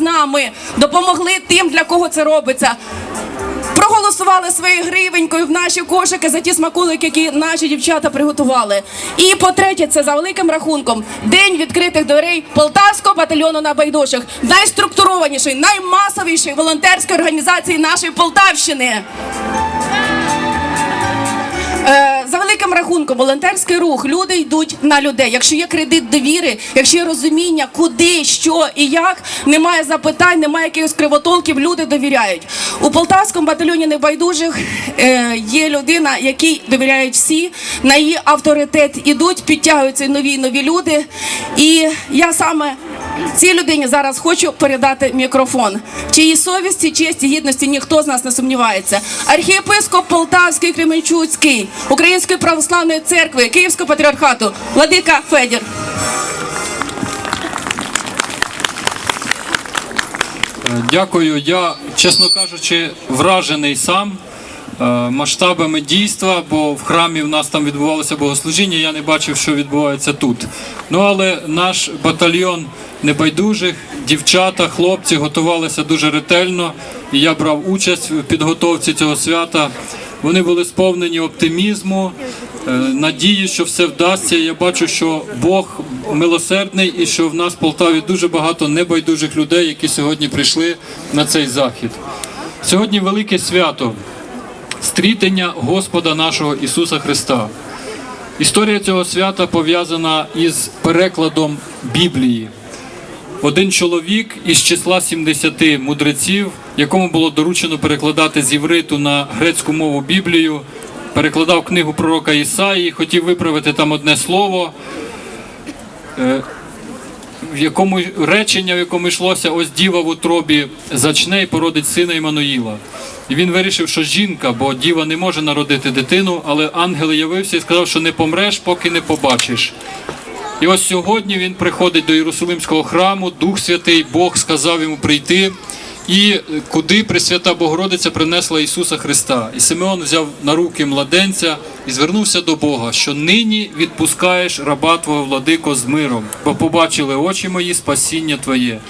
з нами, допомогли тим, для кого це робиться. Проголосували своєю гривенькою в наші кошики за ті смаколики, які наші дівчата приготували. І по-третє, це за великим рахунком день відкритих дверей Полтавського батальйону на байдужих, найструктурованішої, наймасовішої волонтерської організації нашої Полтавщини. Великим рахунком, волонтерський рух, люди йдуть на людей. Якщо є кредит довіри, якщо є розуміння, куди, що і як, немає запитань, немає якихось кривотолків, люди довіряють. У Полтавському батальйоні небайдужих е, є людина, якій довіряють всі, на її авторитет ідуть, підтягуються нові нові люди. І я саме цій людині зараз хочу передати мікрофон. В чиїй совісті, честі, гідності ніхто з нас не сумнівається. Архієпископ Полтавський, Кременчуцький, Української православної церкви, Київського патріархату, Владика Федір. Е, Дякую. Я, чесно кажучи, вражений сам е, масштабами дійства, бо в храмі в нас там відбувалося богослужіння, я не бачив, що відбувається тут. Ну але наш батальйон небайдужих, дівчата, хлопці готувалися дуже ретельно, і я брав участь в підготовці цього свята. Вони були сповнені оптимізму, е, надії, що все вдасться. Я бачу, що Бог милосердний і що в нас в Полтаві дуже багато небайдужих людей, які сьогодні прийшли на цей захід. Сьогодні велике свято стрітення Господа нашого Ісуса Христа. Історія цього свята пов'язана із перекладом Біблії. Один чоловік із числа 70 мудреців, якому було доручено перекладати з євриту на грецьку мову Біблію, перекладав книгу пророка Ісаї, хотів виправити там одне слово, е, в якому речення, в якому йшлося, ось діва в утробі зачне і породить сина Імануїла. І він вирішив, що жінка, бо діва не може народити дитину, але ангел явився і сказав, що не помреш, поки не побачиш. І ось сьогодні він приходить до Єрусалимського храму, Дух Святий, Бог сказав йому прийти. І куди Пресвята Богородиця принесла Ісуса Христа. І Симеон взяв на руки младенця і звернувся до Бога, що нині відпускаєш раба Твого владико з миром, бо побачили очі мої спасіння Твоє.